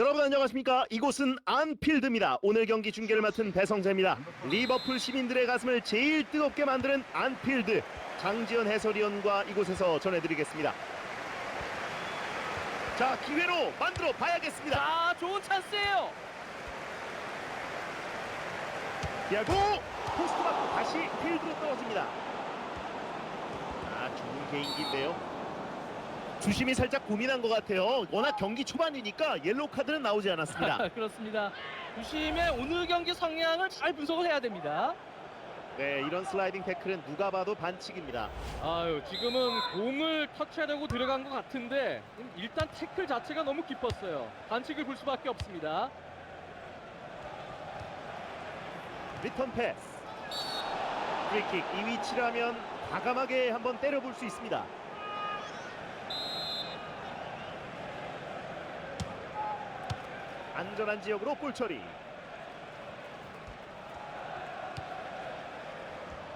여러분 안녕하십니까? 이곳은 안필드입니다. 오늘 경기 중계를 맡은 배성재입니다. 리버풀 시민들의 가슴을 제일 뜨겁게 만드는 안필드. 장지현 해설위원과 이곳에서 전해드리겠습니다. 자, 기회로 만들어 봐야겠습니다. 자, 좋은 찬스예요. 야구 포스트 맞고 다시 필드로 떨어집니다. 아, 좋은 개인기인데요. 주심이 살짝 고민한 것 같아요. 워낙 경기 초반이니까 옐로우 카드는 나오지 않았습니다. 그렇습니다. 주심의 오늘 경기 성향을 잘 분석을 해야 됩니다. 네, 이런 슬라이딩 태클은 누가 봐도 반칙입니다. 아유, 지금은 공을 터치하려고 들어간 것 같은데 일단 태클 자체가 너무 깊었어요. 반칙을 볼 수밖에 없습니다. 리턴 패스. 프리킥 이 위치라면 과감하게 한번 때려볼 수 있습니다. 안전한 지역으로 볼 처리.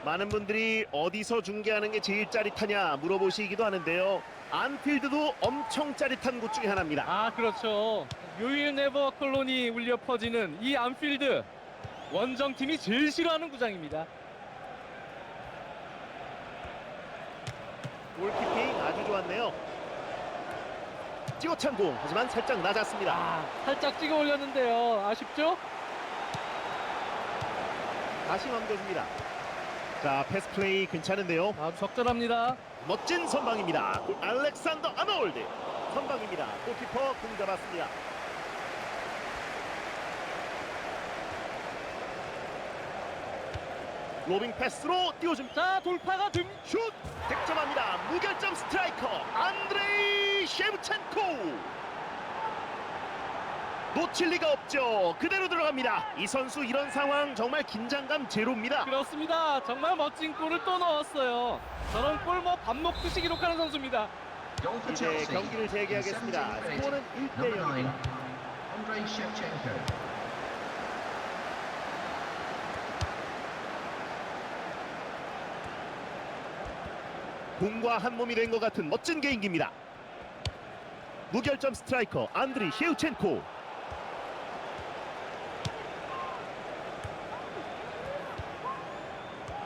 많은 분들이 어디서 중계하는 게 제일 짜릿하냐 물어보시기도 하는데요. 안필드도 엄청 짜릿한 곳 중에 하나입니다. 아, 그렇죠. 묘일 네버 콜론이 울려 퍼지는 이 안필드. 원정팀이 제일 싫어하는 구장입니다. 골키핑 아주 좋았네요. 찍어 찬 공 하지만 살짝 낮았습니다. 아, 살짝 찍어 올렸는데요. 아쉽죠? 다시 넘겨줍니다. 자 패스 플레이 괜찮은데요. 아주 적절합니다. 멋진 선방입니다. 골- 알렉산더 아놀드 선방입니다. 골키퍼 공 잡았습니다. 로빙 패스로 띄워줍니다. 자, 돌파가 됩슛 득점합니다. 무결점 스트라이커 안드레이 셰브첸코. 놓칠 리가 없죠. 그대로 들어갑니다. 이 선수 이런 상황 정말 긴장감 제로입니다. 그렇습니다. 정말 멋진 골을 또 넣었어요. 저런 골 뭐 밥 먹듯이 기록하는 선수입니다. 이제. 경기를 재개하겠습니다. In 17th 스코어는 minute, 1대 number 9, 0입니다. Andrei Shevchenko. 공과 한 몸이 된 것 같은 멋진 개인기입니다. 무결점 스트라이커 안드리 셰우첸코.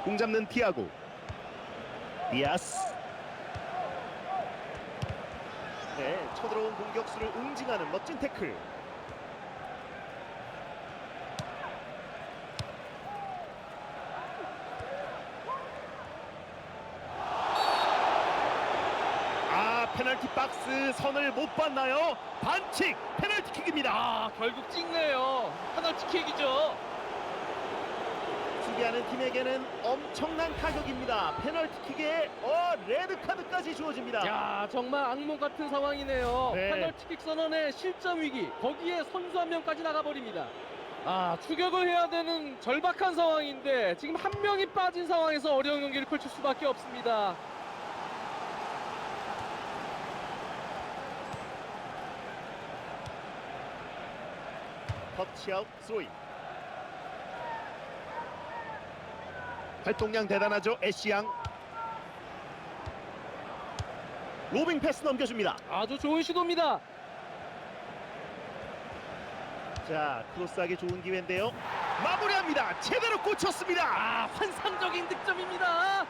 공 잡는 티아고. 디아스. 네, 쳐들어온 공격수를 응징하는 멋진 태클. 아, 페널티 박스 선을 못 봤나요? 반칙 페널티킥입니다. 아, 결국 찍네요. 페널티킥이죠. 수비하는 팀에게는 엄청난 타격입니다. 페널티킥에 어 레드 카드까지 주어집니다. 야, 정말 악몽 같은 상황이네요. 네. 페널티킥 선언의 실점 위기. 거기에 선수 한 명까지 나가버립니다. 아, 추격을 해야 되는 절박한 상황인데 지금 한 명이 빠진 상황에서 어려운 경기를 펼칠 수밖에 없습니다. 터치아웃 스로이. 활동량 대단하죠 애쉬양. 로빙 패스 넘겨줍니다. 아주 좋은 시도입니다. 자 크로스하기 좋은 기회인데요. 마무리합니다. 제대로 꽂혔습니다. 아, 환상적인 득점입니다.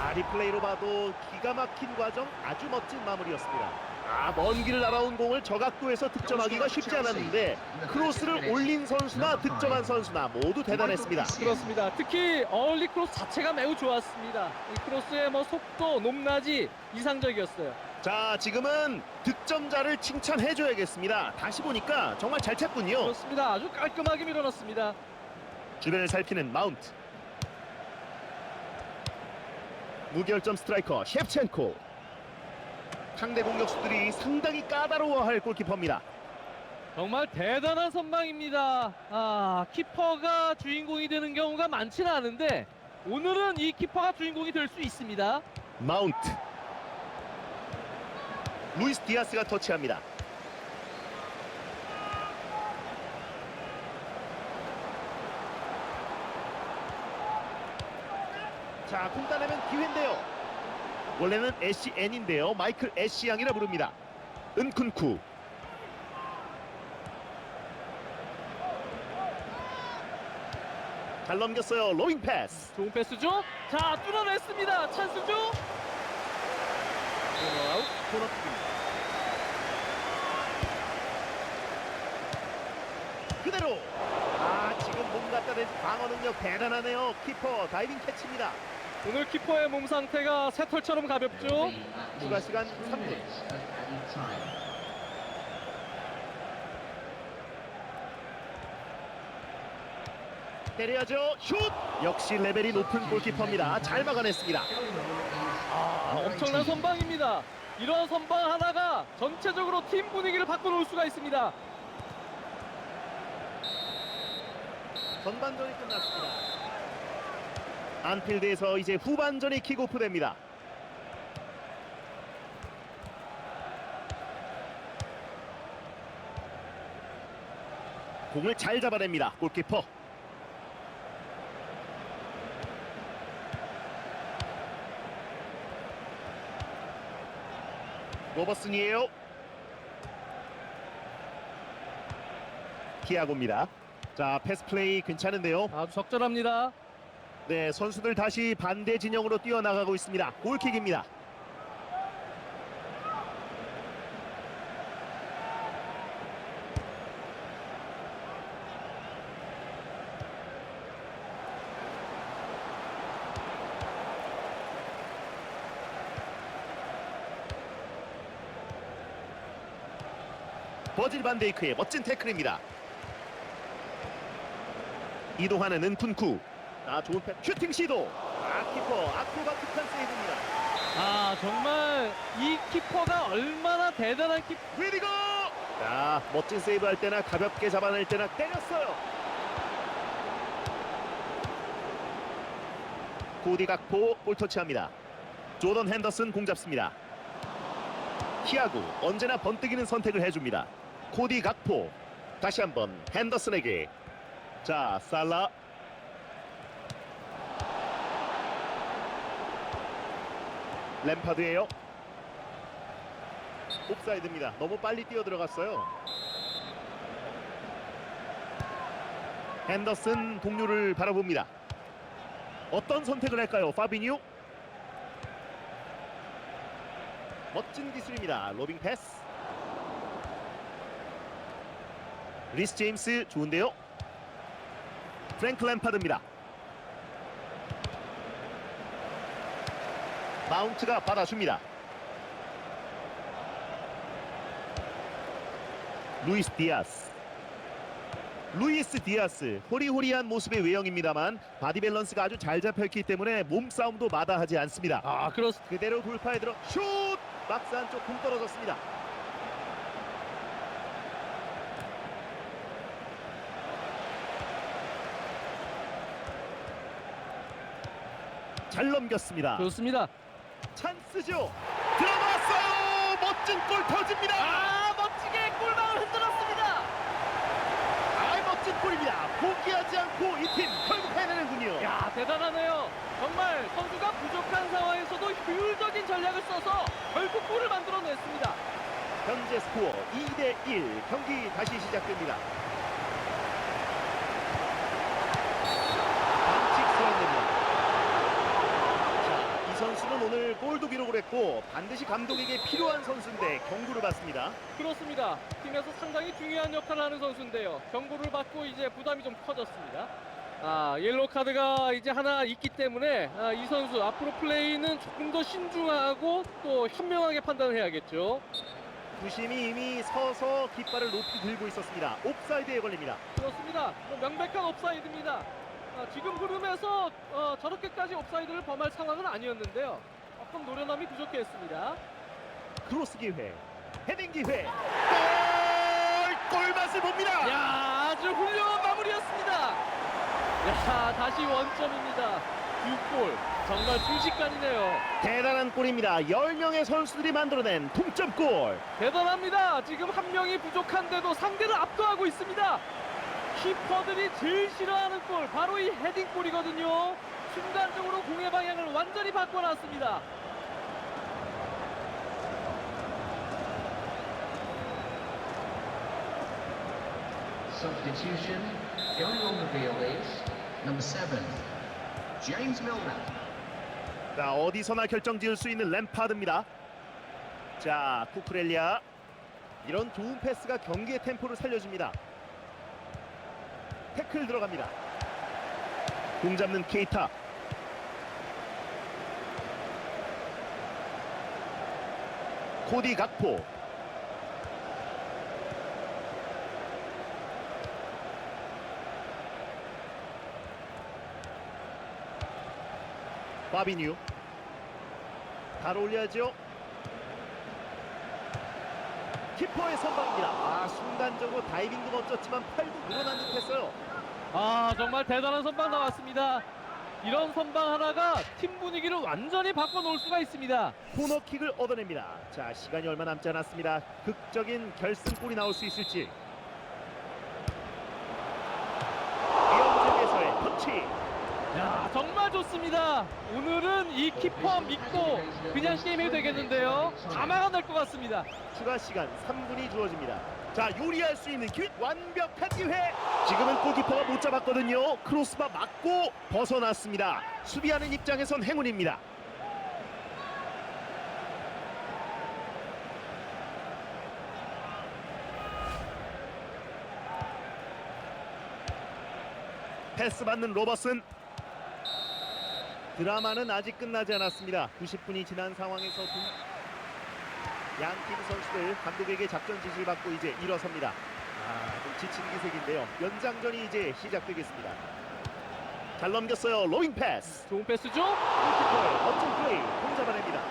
아, 리플레이로 봐도 기가 막힌 과정 아주 멋진 마무리였습니다. 아, 먼 길을 날아온 공을 저각도에서 득점하기가 쉽지 않았는데 크로스를 올린 선수나 득점한 선수나 모두 대단했습니다. 그렇습니다. 특히 어울리 크로스 자체가 매우 좋았습니다. 이 크로스의 뭐 속도, 높낮이 이상적이었어요. 자, 지금은 득점자를 칭찬해줘야겠습니다. 다시 보니까 정말 잘 찼군요. 그렇습니다. 아주 깔끔하게 밀어넣습니다. 주변을 살피는 마운트. 무결점 스트라이커 셰프첸코. 상대 공격수들이 상당히 까다로워할 골키퍼입니다. 정말 대단한 선방입니다. 아, 키퍼가 주인공이 되는 경우가 많지는 않은데 오늘은 이 키퍼가 주인공이 될 수 있습니다. 마운트. 루이스 디아스가 터치합니다. 자, 공 따내면 기회인데요. 원래는 애쉬 N인데요. 마이클 애쉬 양이라 부릅니다. 은쿤쿠. 잘 넘겼어요. 로잉 패스. 좋은 패스죠? 자, 뚫어냈습니다. 찬스죠? 아웃. 코너킥입니다. 그대로. 아 지금 몸 갖다 댄 방어 능력 대단하네요. 키퍼 다이빙 캐치입니다. 오늘 키퍼의 몸 상태가 새털처럼 가볍죠? 추가 시간 3분. 때려야죠. 슛. 역시 레벨이 높은 골키퍼입니다. 잘 막아냈습니다. 아, 엄청난 선방입니다. 이런 선방 하나가 전체적으로 팀 분위기를 바꿔놓을 수가 있습니다. 전반전이 끝났습니다. 안필드에서 이제 후반전이 킥오프됩니다. 공을 잘 잡아냅니다. 골키퍼. 로버슨이에요. 키아고입니다. 자, 패스 플레이 괜찮은데요. 아주 적절합니다. 네, 선수들 다시 반대 진영으로 뛰어나가고 있습니다. 골킥입니다. 버질 반데이크의 멋진 태클입니다. 이동하는 은쿤쿠. 아 좋은 패 슈팅 시도. 아 키퍼 아크로바틱한 세이브입니다. 아, 정말 이 키퍼가 얼마나 대단한 키퍼. 위디고. 자 멋진 세이브 할 때나 가볍게 잡아낼 때나 때렸어요. 코디 각포 볼 터치합니다. 조던 핸더슨 공 잡습니다. 히아구 언제나 번뜩이는 선택을 해줍니다. 코디 각포 다시 한번 핸더슨에게 자 살라 램파드예요. 옵사이드입니다. 너무 빨리 뛰어 들어갔어요. 핸더슨 동료를 바라봅니다. 어떤 선택을 할까요? 파비뉴 멋진 기술입니다. 로빙 패스. 리스 제임스 좋은데요. 프랭크 램파드입니다. 마운트가 받아줍니다. 루이스 디아스. 루이스 디아스 호리호리한 모습의 외형입니다만 바디 밸런스가 아주 잘 잡혀있기 때문에 몸싸움도 마다하지 않습니다. 아, 그렇습니다. 그대로 돌파에 들어 슛! 박스 안쪽 공 떨어졌습니다. 잘 넘겼습니다. 좋습니다. 찬스죠. 들어갔어요. 멋진 골 터집니다. 아, 멋지게 골망을 흔들었습니다. 아, 멋진 골입니다. 포기하지 않고 이 팀 결국 해내는군요. 야, 대단하네요. 정말 선수가 부족한 상황에서도 효율적인 전략을 써서 결국 골을 만들어냈습니다. 현재 스코어 2대 1 경기 다시 시작됩니다. 반칙 수행됩니다. 자, 이 선수는 오늘 골도 기록을 했고 반드시 감독에게 필요한 선수인데 경고를 받습니다. 그렇습니다. 팀에서 상당히 중요한 역할을 하는 선수인데요. 경고를 받고 이제 부담이 좀 커졌습니다. 아, 옐로우 카드가 이제 하나 있기 때문에 아, 이 선수 앞으로 플레이는 조금 더 신중하고 또 현명하게 판단을 해야겠죠. 부심이 이미 서서 깃발을 높이 들고 있었습니다. 옵사이드에 걸립니다. 그렇습니다. 뭐 명백한 옵사이드입니다. 아, 지금 흐름에서 어, 저렇게까지 옵사이드를 범할 상황은 아니었는데요. 조금 노련함이 부족했습니다. 크로스 기회, 헤딩 기회, 골! 골맛을 봅니다. 야, 아주 훌륭한 마무리였습니다. 야, 다시 원점입니다. 두 골. 정말 순식간이네요. 대단한 골입니다. 10명의 선수들이 만들어낸 동점골. 대단합니다. 지금 한 명이 부족한데도 상대를 압도하고 있습니다. 키퍼들이 제일 싫어하는 골 바로 이 헤딩골이거든요. 순간적으로 공의 방향을 완전히 바꿔놨습니다. Substitution. Going on the field is number seven, James Milner. 자 어디서나 결정 지을 수 있는 램파드입니다. 자 쿠쿠렐리아 이런 좋은 패스가 경기의 템포를 살려줍니다. 태클 들어갑니다. 공 잡는 케이타. 코디 각포. 바비뉴. 바로 올려야죠. 키퍼의 선방입니다. 아 순간적으로 다이빙도 멋졌지만 팔도 늘어난 듯했어요. 아 정말 대단한 선방 나왔습니다. 이런 선방 하나가 팀 분위기를 완전히 바꿔놓을 수가 있습니다. 코너킥을 얻어냅니다. 자 시간이 얼마 남지 않았습니다. 극적인 결승골이 나올 수 있을지. 이영재에서의 터치. 야 정말 좋습니다. 오늘은 이 키퍼 믿고 그냥 게임해도 되겠는데요. 다 막아낼 것 같습니다. 추가 시간 3분이 주어집니다. 자 요리할 수 있는 기회 완벽한 기회. 지금은 골키퍼가 못 잡았거든요. 크로스바 맞고 벗어났습니다. 수비하는 입장에선 행운입니다. 패스 받는 로버슨 드라마는 아직 끝나지 않았습니다. 90분이 지난 상황에서 두... 양팀 선수들 감독에게 작전 지시를 받고 이제 일어섭니다. 아, 좀 지친 기색인데요. 연장전이 이제 시작되겠습니다. 잘 넘겼어요. 로잉 패스. 좋은 패스죠? 골키퍼의 멋진 플레이. 공 잡아냅니다.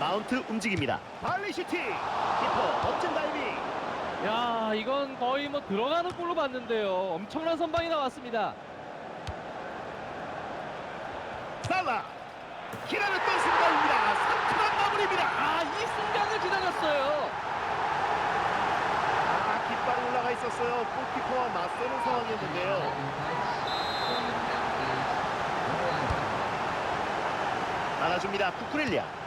마운트 움직입니다. 발리시티. 키퍼 멋진 다이빙. 야 이건 거의 뭐 들어가는 골로 봤는데요. 엄청난 선방이 나왔습니다. 살라. 기다렸던 순간입니다. 상큼한 마무리입니다. 아 이 순간을 기다렸어요. 아, 깃발이 올라가 있었어요. 골키퍼와 맞서는 상황이었는데요. 알아줍니다. 쿠쿠렐리아.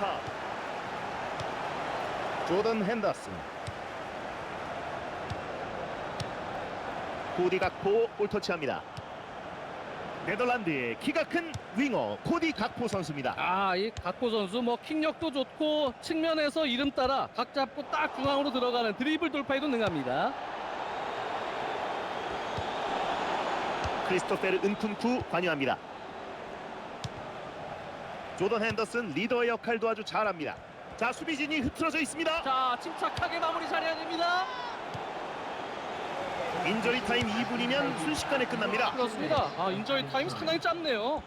램파. 조던 핸더슨. 코디 각포 볼터치합니다. 네덜란드의 키가 큰 윙어 코디 각포 선수입니다. 아 이 각고 선수 뭐 킥력도 좋고 측면에서 이름 따라 각 잡고 딱 중앙으로 들어가는 드리블 돌파에도 능합니다. 크리스토페르 은쿤쿠 관여합니다. 조던 핸더슨 리더의 역할도 아주 잘합니다. 자 수비진이 흐트러져 있습니다. 자 침착하게 마무리 잘해야 됩니다. 인저리 타임 2분이면 순식간에 끝납니다. 그렇습니다. 아 인저리 타임 상당히 짧네요.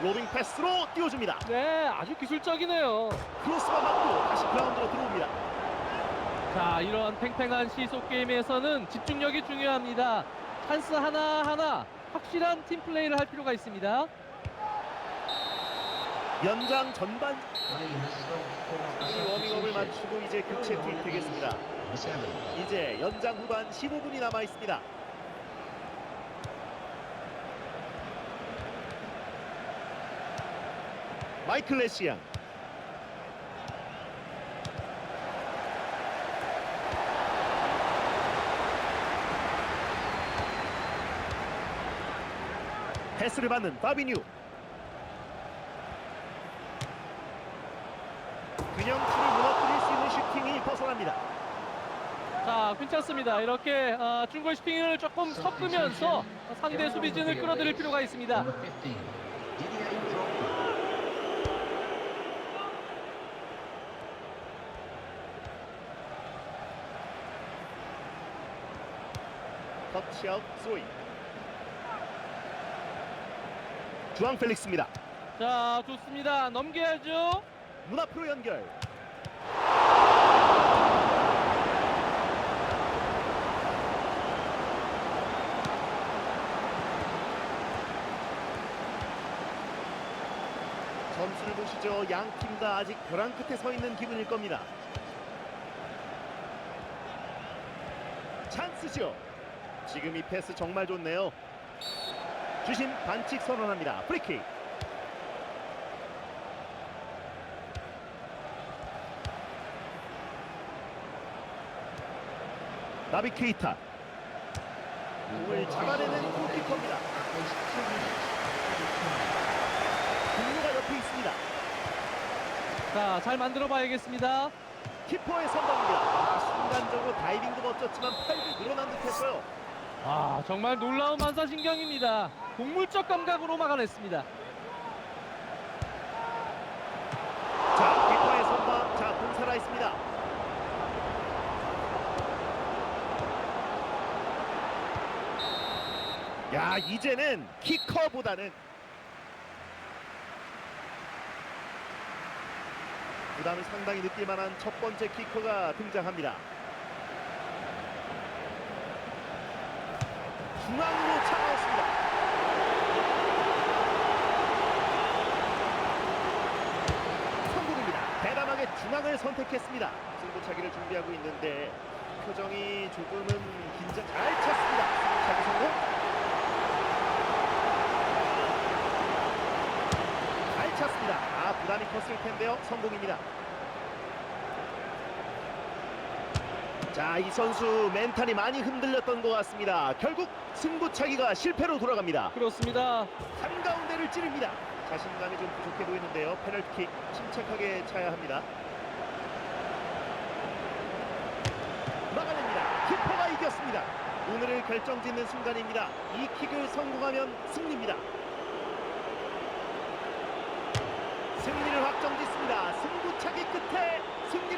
로빙 패스로 띄워줍니다. 네 아주 기술적이네요. 크로스바 맞고 다시 그라운드로 들어옵니다. 자 이런 팽팽한 시속 게임에서는 집중력이 중요합니다. 찬스 하나 하나 확실한 팀 플레이를 할 필요가 있습니다. 연장 전반 이 워밍업을 마치고 이제 교체 투입되겠습니다. 이제 연장 후반 15분이 남아 있습니다. 마이클 레시앙 패스를 받는 파비뉴 균형추를 무너뜨릴 수 있는 슈팅이 벗어납니다. 자 괜찮습니다. 이렇게 아, 중거리 슈팅을 조금 섞으면서 상대 수비진을 끌어들일 필요가 있습니다. number 15, Didier Drogba. 터치아웃 스로이 주앙 펠릭스입니다 자 좋습니다. 넘겨야죠. 문 앞으로 연결 점수를 보시죠 양 팀 다 아직 벼랑 끝에 서 있는 기분일 겁니다 찬스죠. 지금 이 패스 정말 좋네요. 주심 반칙 선언합니다. 프리킥. 나비 케이타 공을 잡아내는 골키퍼입니다. 공로가 옆에 있습니다. 자, 잘 만들어 봐야겠습니다. 키퍼의 선방입니다. 아, 순간적으로 다이빙도 멋졌지만 팔도 늘어난 듯 했어요. 아, 정말 놀라운 반사신경입니다. 동물적 감각으로 막아냈습니다. 자, 키퍼의 선방. 자, 공 살아 있습니다. 야, 이제는 키커보다는 부담을 상당히 느낄 만한 첫 번째 키커가 등장합니다. 중앙으로 차가웠습니다. 성공입니다. 대담하게 중앙을 선택했습니다. 승부차기를 준비하고 있는데 표정이 조금은 긴장 잘 찼습니다. 승부차기 성공. 잘 찼습니다. 아 부담이 컸을 텐데요. 성공입니다. 자, 이 선수 멘탈이 많이 흔들렸던 것 같습니다. 결국 승부차기가 실패로 돌아갑니다. 그렇습니다. 한가운데를 찌릅니다. 자신감이 좀 부족해 보이는데요. 페널티킥 침착하게 차야 합니다. 이겼습니다. 오늘을 결정짓는 순간입니다. 이 킥을 성공하면 승리입니다. 승리를 확정짓습니다. 승부차기 끝에 승리를